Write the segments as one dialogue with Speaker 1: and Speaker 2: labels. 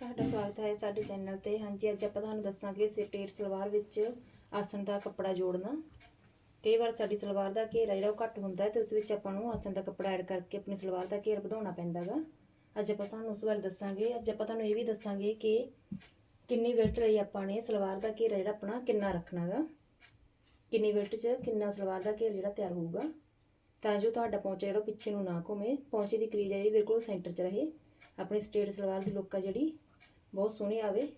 Speaker 1: ਤੁਹਾਡਾ ਸਵਾਗਤ ਹੈ ਸਾਡੇ ਚੈਨਲ ਤੇ। ਹਾਂਜੀ, ਅੱਜ ਆਪਾਂ ਤੁਹਾਨੂੰ ਦੱਸਾਂਗੇ ਸਟੇਟ ਸਲਵਾਰ ਵਿੱਚ ਆਸਣ ਦਾ ਕੱਪੜਾ ਜੋੜਨਾ। ਕਈ ਵਾਰ ਸਾਡੀ ਸਲਵਾਰ ਦਾ ਘੇਰਾ ਜਿਹੜਾ ਉਹ ਘੱਟ ਹੁੰਦਾ ਹੈ ਤੇ ਉਸ ਵਿੱਚ ਆਪਾਂ ਨੂੰ ਆਸਣ ਦਾ ਕੱਪੜਾ ਐਡ ਕਰਕੇ ਆਪਣੀ ਸਲਵਾਰ ਦਾ ਘੇਰ ਵਧਾਉਣਾ ਪੈਂਦਾਗਾ ਅੱਜ ਆਪਾਂ ਤੁਹਾਨੂੰ ਉਸ ਬਾਰੇ ਦੱਸਾਂਗੇ। ਅੱਜ ਆਪਾਂ ਤੁਹਾਨੂੰ ਇਹ ਵੀ ਦੱਸਾਂਗੇ ਕਿ ਕਿੰਨੀ ਵਿਲਟ ਲਈ ਆਪਾਂ ਨੇ ਸਲਵਾਰ ਦਾ ਘੇਰਾ ਜਿਹੜਾ ਆਪਣਾ ਕਿੰਨਾ ਰੱਖਣਾਗਾ ਕਿੰਨੀ ਵਿਲਟ 'ਚ ਕਿੰਨਾ ਸਲਵਾਰ ਦਾ ਘੇਰ ਜਿਹੜਾ ਤਿਆਰ ਹੋਊਗਾ। ਤਾਂ ਜੋ ਤੁਹਾਡਾ ਪੌਂਚਾ ਜਿਹੜਾ ਉਹ ਪਿੱਛੇ ਨੂੰ ਨਾ ਘੁੰਮੇ। ਪੌਂਚੇ ਦੀ ਕਰੀਜ ਜਿਹੜੀ ਬਿਲਕੁਲ ਸੈਂਟਰ 'ਚ ਰਹੇ। ਆਪਣੀ ਸਟੇਟ ਸਲਵਾਰ ਦੀ ਲੁੱਕ ਆ ਜਿਹੜੀ। ਬਹੁਤ ਸੋਹਣੀ ਆਵੇ।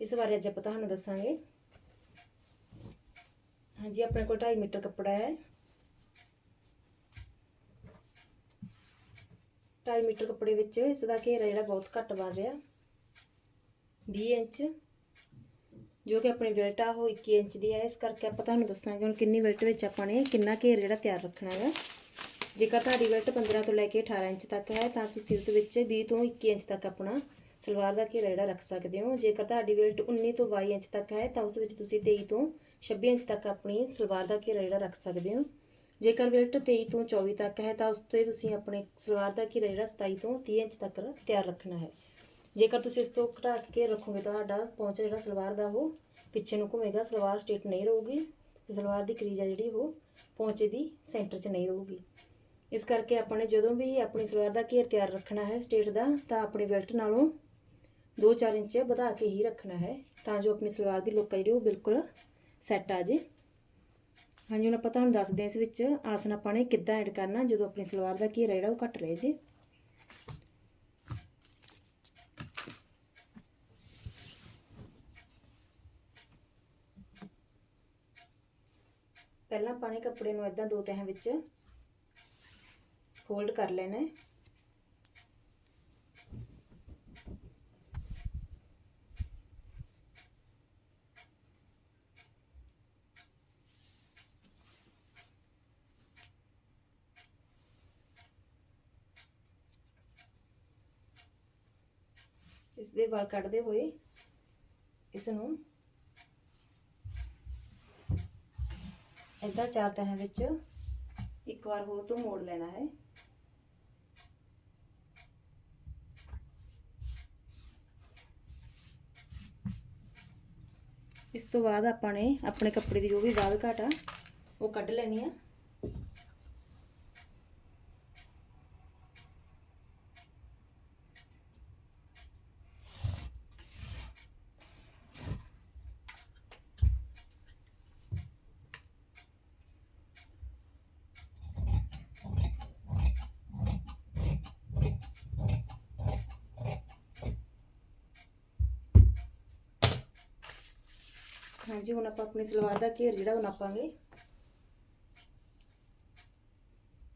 Speaker 1: ਇਸ ਬਾਰੇ ਅੱਜ ਆਪਾਂ ਤੁਹਾਨੂੰ ਦੱਸਾਂਗੇ। ਹਾਂਜੀ, ਆਪਣੇ ਕੋਲ 2.5 ਮੀਟਰ ਕੱਪੜਾ ਹੈ। 2.5 ਮੀਟਰ ਕੱਪੜੇ ਵਿੱਚ ਇਸ ਦਾ ਘੇਰਾ ਜਿਹੜਾ ਬਹੁਤ ਘੱਟ ਬਣ ਰਿਹਾ। 20 ਇੰਚ, ਜੋ ਕਿ ਆਪਣੀ ਬੈਲਟ ਆ, ਉਹ 21 ਇੰਚ ਦੀ ਹੈ ਇਸ ਕਰਕੇ ਆਪਾਂ ਤੁਹਾਨੂੰ ਦੱਸਾਂਗੇ ਹੁਣ ਕਿੰਨੀ ਬੈਲਟ ਵਿੱਚ ਆਪਾਂ ਨੇ ਕਿੰਨਾ ਘੇਰ ਜਿਹੜਾ ਤਿਆਰ ਰੱਖਣਾ ਹੈ। ਜੇਕਰ ਤੁਹਾਡੀ ਬੈਲਟ 15 ਤੋਂ ਲੈ ਕੇ 18 ਇੰਚ ਤੱਕ ਹੈ, ਤਾਂ ਤੁਸੀਂ ਉਸ ਵਿੱਚ 20 ਤੋਂ 21 ਇੰਚ ਤੱਕ ਆਪਣਾ ਸਲਵਾਰ ਦਾ ਘੇਰਾ ਜਿਹੜਾ ਰੱਖ ਸਕਦੇ ਹੋ? ਜੇਕਰ ਤੁਹਾਡੀ ਬੈਲਟ 19 ਤੋਂ 22 ਇੰਚ ਤੱਕ ਹੈ, ਤਾਂ ਉਸ ਵਿੱਚ ਤੁਸੀਂ 23 ਤੋਂ 26 ਇੰਚ ਤੱਕ ਆਪਣੀ ਸਲਵਾਰ ਦਾ ਘੇਰਾ ਜਿਹੜਾ ਰੱਖ ਸਕਦੇ ਹੋ? ਜੇਕਰ ਬੈਲਟ 23 ਤੋਂ 24 ਤੱਕ ਹੈ, ਤਾਂ ਉਸ ਤੇ ਤੁਸੀਂ ਆਪਣੇ ਸਲਵਾਰ ਦਾ ਘੇਰਾ ਜਿਹੜਾ 27 ਤੋਂ 30 ਇੰਚ ਤੱਕ ਤਿਆਰ ਰੱਖਣਾ ਹੈ। ਜੇਕਰ ਤੁਸੀਂ ਇਸ ਤੋਂ ਘਟਾ ਕੇ ਰੱਖੋਗੇ, ਤਾਂ ਤੁਹਾਡਾ ਪਹੁੰਚ ਜਿਹੜਾ ਸਲਵਾਰ ਦਾ ਉਹ ਪਿੱਛੇ ਨੂੰ ਘੁੰਮੇਗਾ, ਸਲਵਾਰ ਸਟੇਟ ਨਹੀਂ ਰਹੂਗੀ ਸਲਵਾਰ ਦੀ ਕਰੀਜ ਆ ਜਿਹੜੀ ਉਹ ਪਹੁੰਚੇ ਦੀ ਸੈਂਟਰ 'ਚ ਨਹੀਂ ਰਹੂਗੀ। ਇਸ ਕਰਕੇ ਆਪਾਂ ਨੇ ਜਦੋਂ ਵੀ ਆਪਣੀ ਸਲਵਾਰ ਦਾ ਘੇਰ ਤਿਆਰ ਰੱਖਣਾ ਹੈ ਸਟੇਟ ਦਾ, ਤਾਂ ਆਪਣੀ ਬੈਲਟ ਨਾਲੋਂ 2-4 ਇੰਚ ਵਧਾ ਕੇ ਹੀ ਰੱਖਣਾ ਹੈ, ਤਾਂ ਜੋ ਆਪਣੀ ਸਲਵਾਰ ਦੀ ਲੁੱਕ ਆ ਜਿਹੜੀ ਉਹ ਬਿਲਕੁਲ ਸੈੱਟ ਆ ਜੇ। ਹਾਂਜੀ, ਹੁਣ ਆਪਾਂ ਤੁਹਾਨੂੰ ਦੱਸਦੇ ਹਾਂ ਇਸ ਵਿੱਚ ਆਸਨ ਆਪਾਂ ਨੇ ਕਿੱਦਾਂ ਐਡ ਕਰਨਾ, ਜਦੋਂ ਆਪਣੀ ਸਲਵਾਰ ਦਾ ਘੇਰਾ ਜਿਹੜਾ ਉਹ ਘਟ ਰਹੇ ਜੀ। ਪਹਿਲਾਂ ਆਪਾਂ ਨੇ ਕੱਪੜੇ ਨੂੰ ਇਦਾਂ ਦੋ ਤਹਾਂ ਵਿੱਚ ਫੋਲਡ ਕਰ ਲੈਣਾ ਹੈ। ਇਸ ਦੇ ਵਾਲ ਕੱਢਦੇ ਹੋਏ ਇਸ ਨੂੰ ਏਦਾਂ ਚਾਰ ਤਹਾਂ ਵਿੱਚ ਇੱਕ ਵਾਰ ਹੋਰ ਤੋਂ ਮੋੜ ਲੈਣਾ ਹੈ। ਇਸ ਤੋਂ ਬਾਅਦ ਆਪਾਂ ਨੇ ਆਪਣੇ ਕੱਪੜੇ ਦੀ ਜੋ ਵੀ ਵਾਧ ਘਾਟ ਆ ਉਹ ਕੱਢ ਲੈਣੀ ਆ। ਹਾਂਜੀ, ਹੁਣ ਆਪਾਂ ਆਪਣੀ ਸਲਵਾਰ ਦਾ ਘੇਰ ਜਿਹੜਾ ਉਹ ਨਾਪਾਂਗੇ।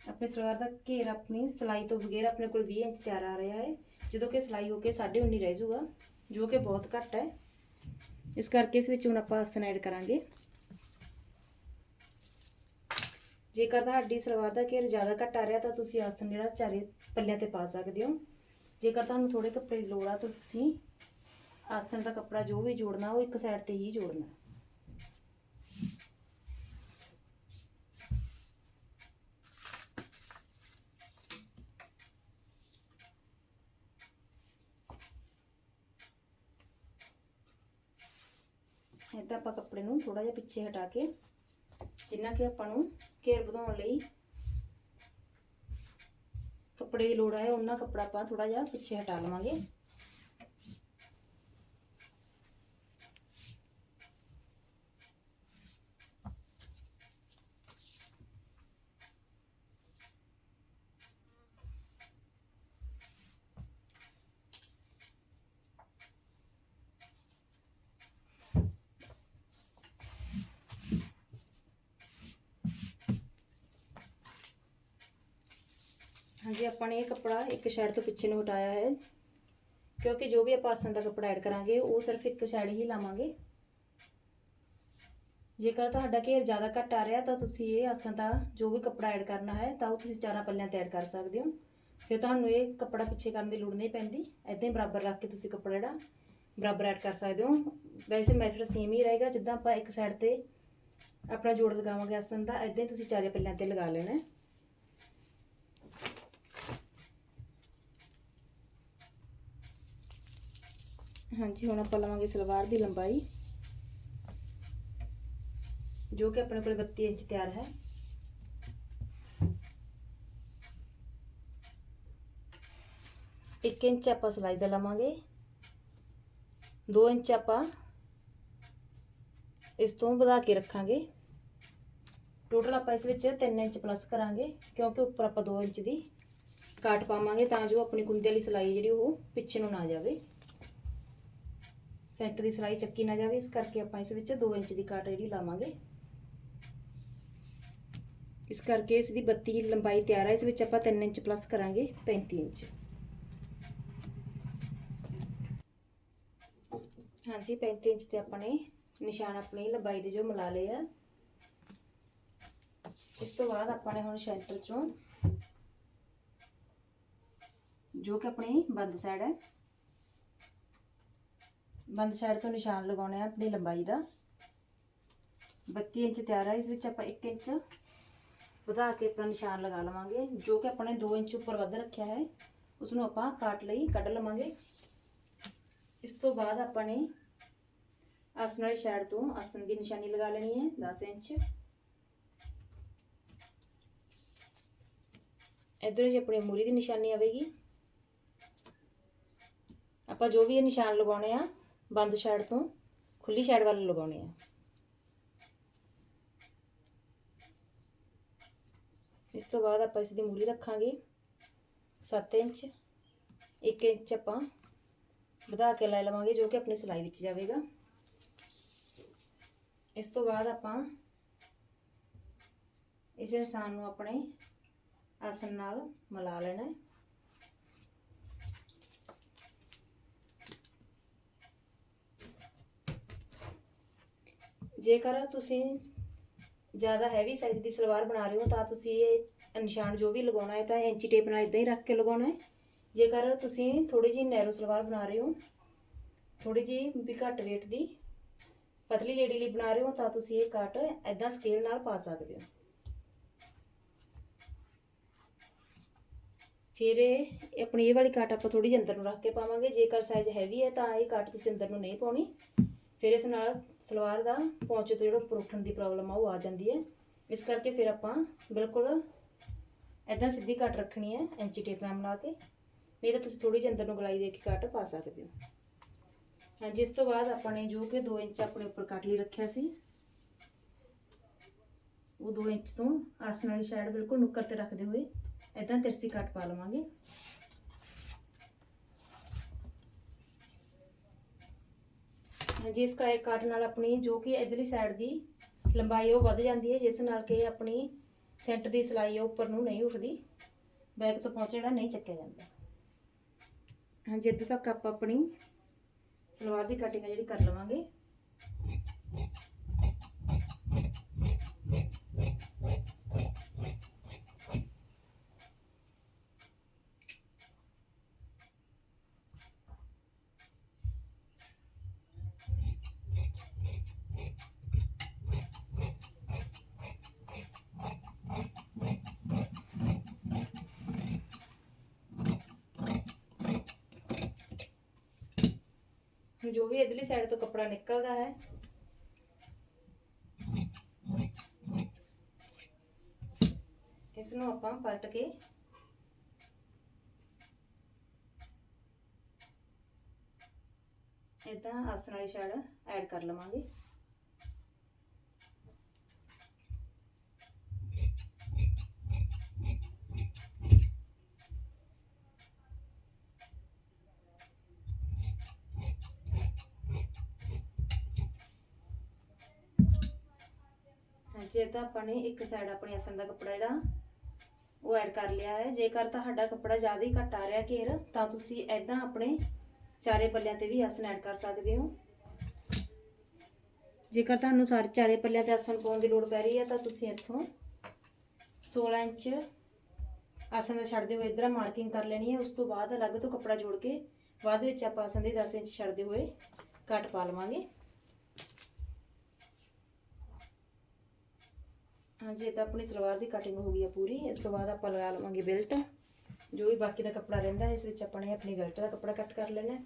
Speaker 1: ਆਪਣੀ ਸਲਵਾਰ ਦਾ ਘੇਰ ਆਪਣੀ ਸਲਾਈ ਤੋਂ ਬਗੈਰ ਆਪਣੇ ਕੋਲ 20 ਇੰਚ ਤਿਆਰ ਆ ਰਿਹਾ ਹੈ। ਜਦੋਂ ਕਿ ਸਲਾਈ ਹੋ ਕੇ 19.5 ਰਹਿ ਜਾਊਗਾ, ਜੋ ਕਿ ਬਹੁਤ ਘੱਟ ਹੈ। ਇਸ ਕਰਕੇ ਇਸ ਵਿੱਚ ਹੁਣ ਆਪਾਂ ਆਸਨ ਐਡ ਕਰਾਂਗੇ। ਜੇਕਰ ਤੁਹਾਡੀ ਸਲਵਾਰ ਦਾ ਘੇਰ ਜ਼ਿਆਦਾ ਘੱਟ ਆ ਰਿਹਾ, ਤਾਂ ਤੁਸੀਂ ਆਸਨ ਜਿਹੜਾ ਚਾਰੇ ਪੱਲਿਆਂ ਤੇ ਪਾ ਸਕਦੇ ਹੋ। ਜੇਕਰ ਤੁਹਾਨੂੰ ਥੋੜੇ ਕੱਪੜੇ ਦੀ ਲੋੜ ਆ, ਤਾਂ ਤੁਸੀਂ ਆਸਣ ਦਾ ਕੱਪੜਾ ਜੋ ਵੀ ਜੋੜਨਾ, ਉਹ ਇੱਕ ਸਾਈਡ ਤੇ ਹੀ ਜੋੜਨਾ। ਇਦਾਂ ਆਪਾਂ ਕੱਪੜੇ ਨੂੰ ਥੋੜਾ ਜਿਹਾ ਪਿੱਛੇ ਹਟਾ ਕੇ, ਜਿੰਨਾ ਕਿ ਆਪਾਂ ਨੂੰ ਘੇਰ ਵਧਾਉਣ ਲਈ ਕੱਪੜੇ ਦੀ ਲੋੜ ਹੈ ਉਹਨਾਂ ਕੱਪੜਾ ਆਪਾਂ ਥੋੜਾ ਜਿਹਾ ਪਿੱਛੇ ਹਟਾ ਲਵਾਂਗੇ। ਹਾਂਜੀ, ਆਪਾਂ ਨੇ ਇਹ ਕੱਪੜਾ ਇੱਕ ਸਾਈਡ ਤੋਂ ਪਿੱਛੇ ਨੂੰ ਹਟਾਇਆ ਹੈ। ਕਿਉਂਕਿ ਜੋ ਵੀ ਆਪਾਂ ਆਸਣ ਦਾ ਕੱਪੜਾ ਐਡ ਕਰਾਂਗੇ, ਉਹ ਸਿਰਫ ਇੱਕ ਸਾਈਡ ਹੀ ਲਾਵਾਂਗੇ। ਜੇਕਰ ਤੁਹਾਡਾ ਘੇਰ ਜ਼ਿਆਦਾ ਘੱਟ ਆ ਰਿਹਾ, ਤਾਂ ਤੁਸੀਂ ਇਹ ਆਸਣ ਦਾ ਜੋ ਵੀ ਕੱਪੜਾ ਐਡ ਕਰਨਾ ਹੈ, ਤਾਂ ਉਹ ਤੁਸੀਂ ਚਾਰਾਂ ਪੱਲਿਆਂ ਤੇ ਐਡ ਕਰ ਸਕਦੇ ਹੋ। ਫਿਰ ਤੁਹਾਨੂੰ ਇਹ ਕੱਪੜਾ ਪਿੱਛੇ ਕਰਨ ਦੀ ਲੋੜ ਨਹੀਂ ਪੈਂਦੀ। ਐਦਾਂ ਹੀ ਬਰਾਬਰ ਰੱਖ ਕੇ ਤੁਸੀਂ ਕੱਪੜਾ ਜਿਹੜਾ, ਬਰਾਬਰ ਐਡ ਕਰ ਸਕਦੇ ਹੋ। ਵੈਸੇ ਮੈਥਡ ਸੇਮ ਹੀ ਰਹੇਗਾ, ਜਿੱਦਾਂ ਆਪਾਂ ਇੱਕ ਸਾਈਡ ਤੇ ਆਪਣਾ ਜੋੜ ਲਗਾਵਾਂਗੇ ਆਸਣ ਦਾ ਐਦਾਂ ਹੀ ਤੁਸੀਂ ਚਾਰੇ ਪੱਲਿਆਂ ਤੇ ਲਗਾ ਲੈਣਾ ਹੈ। ਹਾਂਜੀ, ਹੁਣ ਆਪਾਂ ਲਵਾਂਗੇ ਸਲਵਾਰ ਦੀ ਲੰਬਾਈ, ਜੋ ਕਿ ਆਪਣੇ ਕੋਲ 32 ਇੰਚ ਤਿਆਰ ਹੈ। ਇੱਕ ਇੰਚ ਆਪਾਂ ਸਿਲਾਈ ਦਾ ਲਵਾਂਗੇ 2 ਇੰਚ ਆਪਾਂ ਇਸ ਤੋਂ ਵਧਾ ਕੇ ਰੱਖਾਂਗੇ। ਟੋਟਲ ਆਪਾਂ ਇਸ ਵਿੱਚ 3 ਇੰਚ ਪਲੱਸ ਕਰਾਂਗੇ, ਕਿਉਂਕਿ ਉੱਪਰ ਆਪਾਂ 2 ਇੰਚ ਦੀ ਕਾਟ ਪਾਵਾਂਗੇ ਤਾਂ ਜੋ ਆਪਣੀ ਕੁੰਦੇ ਵਾਲੀ ਸਿਲਾਈ ਜਿਹੜੀ ਉਹ ਪਿੱਛੇ ਨੂੰ ਨਾ ਜਾਵੇ। ਸੈਂਟਰ ਦੀ ਸਿਲਾਈ ਚੱਕੀ ਨਾ ਜਾਵੇ, ਇਸ ਕਰਕੇ ਆਪਾਂ ਇਸ ਵਿੱਚ 2 ਇੰਚ ਦੀ ਕਾਟ ਜਿਹੜੀ ਲਾਵਾਂਗੇ। ਇਸ ਕਰਕੇ ਇਸ ਦੀ 32 ਲੰਬਾਈ ਤਿਆਰ ਹੈ ਇਸ ਵਿੱਚ ਆਪਾਂ 3 ਇੰਚ ਪਲੱਸ ਕਰਾਂਗੇ 35 ਇੰਚ। ਹਾਂਜੀ 35 ਇੰਚ ਤੇ ਆਪਾਂ ਨੇ ਨਿਸ਼ਾਨ ਆਪਣੀ ਲੰਬਾਈ ਦੇ ਜੋ ਮਿਲਾ ਲਏ ਆ। ਇਸ ਤੋਂ ਬਾਅਦ ਆਪਾਂ ਨੇ ਹੁਣ ਸੈਂਟਰ ਚੋਂ ਜੋ ਕਿ ਆਪਣੀ ਬੰਦ ਸਾਈਡ ਹੈ ਬੰਦ ਸਾਈਡ ਤੋਂ ਨਿਸ਼ਾਨ ਲਗਾਉਣਾ ਹੈ ਆਪਣੀ ਲੰਬਾਈ ਦਾ। 32 ਇੰਚ ਤਿਆਰ ਹੈ ਇਸ ਵਿੱਚ ਆਪਾਂ 1 ਇੰਚ ਵਧਾ ਕੇ ਆਪਣਾ ਨਿਸ਼ਾਨ ਲਗਾ ਲਵਾਂਗੇ, ਜੋ ਕਿ ਆਪਣੇ 2 ਇੰਚ ਉੱਪਰ ਵੱਧ ਰੱਖਿਆ ਹੈ। ਉਸ ਨੂੰ ਆਪਾਂ ਕਾਟ ਲਈ, ਕੱਢ ਲਵਾਂਗੇ। ਇਸ ਤੋਂ ਬਾਅਦ ਆਪਾਂ ਨੇ ਆਸਨ ਵਾਲੀ ਸਾਈਡ ਤੋਂ ਆਸਨ ਦੀ ਨਿਸ਼ਾਨੀ ਲਗਾ ਲੈਣੀ ਹੈ 10 ਇੰਚ। ਇਧਰ ਜੀ ਆਪਣੀ ਮੂਰੀ ਦੀ ਨਿਸ਼ਾਨੀ ਆਵੇਗੀ। ਆਪਾਂ ਜੋ ਵੀ ਇਹ ਨਿਸ਼ਾਨ ਲਗਾਉਣੇ ਆ ਬੰਦ ਸਾਈਡ ਤੋਂ ਖੁੱਲੀ ਸਾਈਡ ਵੱਲ ਲਗਾਉਣੇ ਆ। ਇਸ ਤੋਂ ਬਾਅਦ ਆਪਾਂ ਇਸ ਦੀ ਮੂਲੀ ਰੱਖਾਂਗੇ। 7 ਇੰਚ 1 ਇੰਚ ਆਪਾਂ ਵਧਾ ਕੇ ਲੈ ਲਵਾਂਗੇ ਜੋ ਕਿ ਆਪਣੀ ਸਿਲਾਈ ਵਿੱਚ ਜਾਵੇਗਾ। ਇਸ ਤੋਂ ਬਾਅਦ ਆਪਾਂ ਇਸ ਇਨਸਾਨ ਨੂੰ ਆਪਣੇ ਆਸਨ ਨਾਲ ਮਿਲਾ ਲੈਣਾ ਹੈ। ਜੇਕਰ ਤੁਸੀਂ ਜ਼ਿਆਦਾ ਹੈਵੀ ਸਾਈਜ਼ ਦੀ ਸਲਵਾਰ ਬਣਾ ਰਹੇ ਹੋ ਤਾਂ ਤੁਸੀਂ ਇਹ ਨਿਸ਼ਾਨ ਜੋ ਵੀ ਲਗਾਉਣਾ ਹੈ ਤਾਂ ਇੰਚੀ ਟੇਪ ਨਾਲ ਇਦਾਂ ਹੀ ਰੱਖ ਕੇ ਲਗਾਉਣਾ ਹੈ। ਜੇਕਰ ਤੁਸੀਂ ਥੋੜੀ ਜਿਹੀ ਨੈਰੋ ਸਲਵਾਰ ਬਣਾ ਰਹੇ ਹੋ ਥੋੜੀ ਜਿਹੀ ਵੀ ਘੱਟ weight ਦੀ ਪਤਲੀ ਲੇਡੀ ਲਈ ਬਣਾ ਰਹੇ ਹੋ ਤਾਂ ਤੁਸੀਂ ਇਹ ਕੱਟ ਇਦਾਂ ਸਕੇਲ ਨਾਲ ਪਾ ਸਕਦੇ ਹੋ। ਫਿਰ ਇਹ ਆਪਣੀ ਇਹ ਵਾਲੀ ਕੱਟ ਆਪਾਂ ਥੋੜੀ ਜਿਹੀ ਅੰਦਰ ਨੂੰ ਰੱਖ ਕੇ ਪਾਵਾਂਗੇ। ਜੇਕਰ ਸਾਈਜ਼ ਹੈਵੀ ਹੈ ਤਾਂ ਇਹ ਕੱਟ ਤੁਸੀਂ ਅੰਦਰ ਨੂੰ ਨਹੀਂ ਪਾਉਣੀ। ਫਿਰ ਇਸ ਨਾਲ ਸਲਵਾਰ ਦਾ ਪੌਂਚੇ ਤੋਂ ਜਿਹੜਾ ਉੱਪਰ ਉੱਠਣ ਦੀ ਪ੍ਰੋਬਲਮ ਆ, ਉਹ ਆ ਜਾਂਦੀ ਹੈ। ਇਸ ਕਰਕੇ ਫਿਰ ਆਪਾਂ ਬਿਲਕੁਲ ਇਦਾਂ ਸਿੱਧੀ ਕੱਟ ਰੱਖਣੀ ਹੈ ਇੰਚੀ ਟੇਪ ਨਾਲ ਮਿਲਾ ਕੇ। ਨਹੀਂ ਤਾਂ ਤੁਸੀਂ ਥੋੜੀ ਜਿਹੀ ਅੰਦਰ ਨੂੰ ਗਲਾਈ ਦੇ ਕੇ ਕੱਟ ਪਾ ਸਕਦੇ ਹੋ। ਹਾਂਜੀ, ਇਸ ਤੋਂ ਬਾਅਦ ਆਪਾਂ ਨੇ ਜੋ ਕਿ 2 ਇੰਚ ਆਪਣੇ ਉੱਪਰ ਕੱਟ ਲਈ ਰੱਖਿਆ ਸੀ, ਉਹ 2 ਇੰਚ ਤੋਂ ਆਸਨ ਵਾਲੀ ਸਾਈਡ ਬਿਲਕੁਲ ਨੁੱਕਰ ਤੇ ਰੱਖਦੇ ਹੋਏ ਇਦਾਂ ਤਿਰਸੀ ਕੱਟ ਪਾ ਲਵਾਂਗੇ। ਜਿਸ ਇਸ ਕਾ ਕੱਟ ਨਾਲ ਆਪਣੀ ਜੋ ਕਿ ਇਧਰਲੀ ਸਾਈਡ ਦੀ ਲੰਬਾਈ ਉਹ ਵੱਧ ਜਾਂਦੀ ਹੈ, ਜਿਸ ਨਾਲ ਕਿ ਆਪਣੀ ਸੈਂਟਰ ਦੀ ਸਿਲਾਈ ਉਹ ਉੱਪਰ ਨੂੰ ਨਹੀਂ ਉੱਠਦੀ, ਬੈਕ ਤੋਂ ਪਹੁੰਚ ਜਿਹੜਾ ਨਹੀਂ ਚੱਕਿਆ ਜਾਂਦਾ। ਹਾਂ ਇੱਥੇ ਤੱਕ ਆਪਾਂ ਆਪਣੀ ਸਲਵਾਰ ਦੀ ਕਟਿੰਗ ਜਿਹੜੀ ਕਰ ਲਵਾਂਗੇ। ਜੋ ਵੀ ਇਧਰਲੀ ਸਾਈਡ ਤੋਂ ਕੱਪੜਾ ਨਿਕਲਦਾ ਹੈ। ਇਸ ਨੂੰ ਆਪਾਂ ਪਲਟ ਕੇ ਇਦਾਂ ਆਸਣ ਵਾਲੀ ਸਾਈਡ ਐਡ ਕਰ ਲਵਾਂਗੇ ਹਾਂਜੀ ਇਹ ਤਾਂ ਆਪਾਂ ਨੇ ਇੱਕ ਸਾਈਡ ਆਪਣੇ ਆਸਣ ਦਾ ਕੱਪੜਾ ਜਿਹੜਾ, ਉਹ ਐਡ ਕਰ ਲਿਆ ਹੈ। ਜੇਕਰ ਤੁਹਾਡਾ ਕੱਪੜਾ ਜ਼ਿਆਦਾ ਹੀ ਘੱਟ ਆ ਰਿਹਾ ਘੇਰ, ਤਾਂ ਤੁਸੀਂ ਐਦਾਂ ਆਪਣੇ ਚਾਰੇ ਪੱਲਿਆਂ ਤੇ ਵੀ ਆਸਣ ਐਡ ਕਰ ਸਕਦੇ ਹੋ। ਜੇਕਰ ਤੁਹਾਨੂੰ ਸਾਰੇ ਚਾਰੇ ਪੱਲਿਆਂ ਤੇ ਆਸਣ ਪਾਉਣ ਦੀ ਲੋੜ ਪੈ ਰਹੀ ਹੈ, ਤਾਂ ਤੁਸੀਂ ਇੱਥੋਂ 16 ਇੰਚ ਆਸਣ ਦਾ ਛੱਡਦੇ ਹੋਏ ਇਧਰ ਮਾਰਕਿੰਗ ਕਰ ਲੈਣੀ ਹੈ। ਉਸ ਤੋਂ ਬਾਅਦ ਅਲੱਗ ਤੋਂ ਕੱਪੜਾ ਜੋੜ ਕੇ ਬਾਅਦ ਵਿੱਚ ਆਪਾਂ ਆਸਣ ਦੇ 10 ਇੰਚ ਛੱਡਦੇ ਹੋਏ ਕੱਟ ਪਾ ਲਵਾਂਗੇ। ਹਾਂਜੀ ਤਾਂ ਆਪਣੀ ਸਲਵਾਰ ਦੀ ਕਟਿੰਗ ਹੋ ਗਈ ਆ ਪੂਰੀ। ਇਸ ਤੋਂ ਬਾਅਦ ਆਪਾਂ ਲਗਾ ਲਵਾਂਗੇ ਬੈਲਟ ਜੋ ਵੀ ਬਾਕੀ ਦਾ ਕੱਪੜਾ ਰਹਿੰਦਾ, ਇਸ ਵਿੱਚ ਆਪਾਂ ਨੇ ਆਪਣੀ ਬੈਲਟ ਦਾ ਕੱਪੜਾ ਕੱਟ ਕਰ ਲੈਣਾ।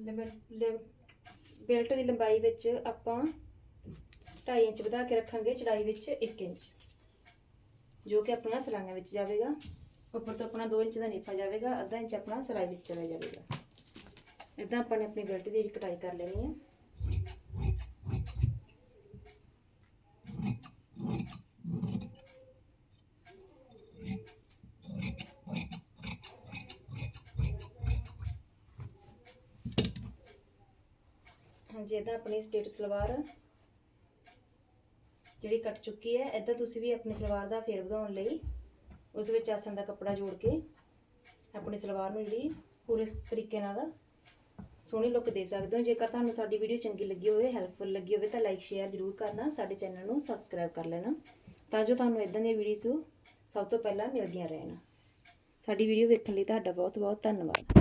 Speaker 1: ਬੈਲਟ ਦੀ ਲੰਬਾਈ ਵਿੱਚ ਆਪਾਂ 2.5 ਇੰਚ ਵਧਾ ਕੇ ਰੱਖਾਂਗੇ, ਚੜਾਈ ਵਿੱਚ 1 ਇੰਚ। ਜੋ ਕਿ ਆਪਣਾ ਸਲਾਈਆਂ ਵਿੱਚ ਜਾਵੇਗਾ। ਉੱਪਰ ਤੋਂ ਆਪਣਾ 2 ਇੰਚ ਦਾ ਨੀਫਾ ਜਾਵੇਗਾ, ਅੱਧਾ ਇੰਚ ਆਪਣਾ ਸਲਾਈ ਵਿੱਚ ਚਲਾ ਜਾਵੇਗਾ। ਇਦਾਂ ਆਪਾਂ ਨੇ ਆਪਣੀ ਬੈਲਟ ਦੀ ਕਟਾਈ ਕਰ ਲੈਣੀ ਹੈ। ਹਾਂਜੀ ਆਪਣੀ ਸਟੇਟ ਸਲਵਾਰ ਜਿਹੜੀ ਕੱਟ ਚੁੱਕੀ ਹੈ ਇਦਾਂ ਤੁਸੀਂ ਵੀ ਆਪਣੀ ਸਲਵਾਰ ਦਾ ਫੇਰ ਵਧਾਉਣ ਲਈ ਉਸ ਵਿੱਚ ਆਸਨ ਦਾ ਕੱਪੜਾ ਜੋੜ ਕੇ ਆਪਣੀ ਸਲਵਾਰ ਨੂੰ ਜਿਹੜੀ ਪੂਰੇ ਤਰੀਕੇ ਨਾਲ ਸੋਹਣੀ ਲੁੱਕ ਦੇ ਸਕਦੇ ਹੋ। ਜੇਕਰ ਤੁਹਾਨੂੰ ਸਾਡੀ ਵੀਡੀਓ ਚੰਗੀ ਲੱਗੀ ਹੋਵੇ ਹੈਲਪਫੁਲ ਲੱਗੀ ਹੋਵੇ, ਤਾਂ ਲਾਈਕ ਸ਼ੇਅਰ ਜ਼ਰੂਰ ਕਰਨਾ, ਸਾਡੇ ਚੈਨਲ ਨੂੰ ਸਬਸਕ੍ਰਾਈਬ ਕਰ ਲੈਣਾ। ਤਾਂ ਜੋ ਤੁਹਾਨੂੰ ਇਦਾਂ ਦੀਆਂ ਵੀਡੀਓਜ਼ ਸਭ ਤੋਂ ਪਹਿਲਾਂ ਮਿਲਦੀਆਂ ਰਹਿਣ। ਸਾਡੀ ਵੀਡੀਓ ਵੇਖਣ ਲਈ ਤੁਹਾਡਾ ਬਹੁਤ ਬਹੁਤ ਧੰਨਵਾਦ।